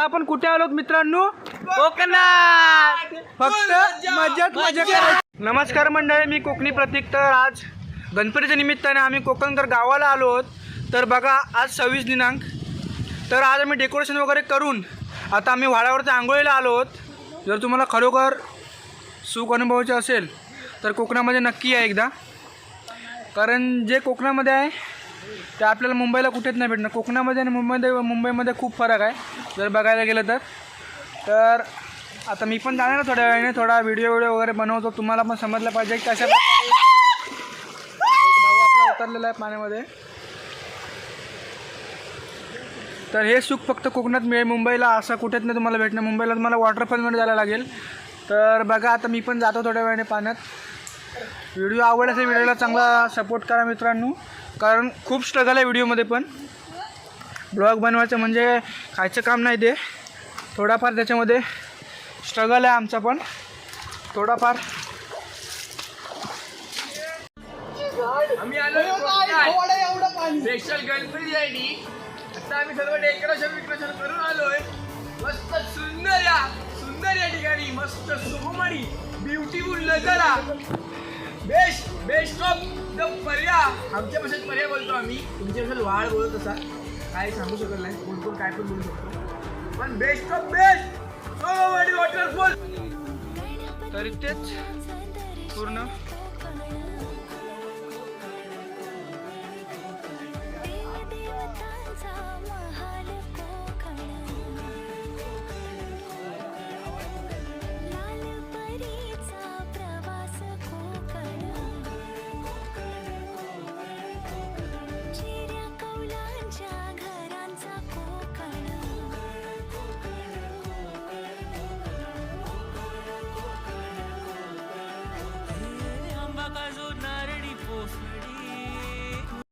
आता आपण कुठे आलोत मित्रांनो? कोकणात. फक्त मजाच मजा करायची नमस्कार मंडळी मी कोकणी प्रतीक. तर आज गणपतीच्या निमित्ताने आम्ही कोकणकर गावाला आलो आहोत. तर बघा आज सव्वीस दिनांक. तर आज आम्ही डेकोरेशन वगैरे करून आता आम्ही वाड्यावरती आंघोळीला आलो आहोत. जर तुम्हाला खरोखर सुख अनुभवायचे असेल तर कोकणामध्ये नक्की या एकदा. कारण जे कोकणामध्ये आहे ते आपल्याला मुंबईला कुठेच नाही भेटणार. कोकणामध्ये आणि मुंबईमध्ये मुंबईमध्ये खूप फरक आहे. जर बघायला गेलं तर. तर आता मी पण जाणार थोड्या वेळाने. थोडा व्हिडिओ व्हिडिओ वगैरे बनवतो. तुम्हाला पण समजलं पाहिजे की कशा भाऊ आपला उतरलेला आहे पाण्यामध्ये. तर हे सुख फक्त कोकणात मिळेल. मुंबईला असं कुठेच नाही तुम्हाला भेटणं मुंबईला तुम्हाला वॉटरफॉलमध्ये जायला लागेल. तर बघा आता मी पण जातो थोड्या वेळाने पाण्यात. व्हिडिओ आवडला असेल व्हिडिओला चांगला सपोर्ट करा मित्रांनो. कारण खूप स्ट्रगल आहे व्हिडिओमध्ये पण. ब्लॉग बनवायचं म्हणजे खायचं काम नाही ते. थोडाफार त्याच्यामध्ये स्ट्रगल आहे आमचा पण. थोडाफार. आम्ही आलो स्पेशल गणपतीसाठी आता आम्ही सर्व डेकोरेशन विक्रेशन करून आलोय. मस्त सुंदर या. सुंदर या ठिकाणी. मस्त सुकुमारी. ब्युटिफुल नजारा. बेस्ट बेस्ट ऑफ द पर्या. आमच्या भाषेत पर्या बोलतो आम्ही. तुमच्या भाषेत वाळ बोलत असा काय सांगू शकत नाही कोण कोण काय पण बोलू शकतो. पण बेस्ट ऑफ बेस्ट वॉटरफॉल तर इथेच पूर्ण. love.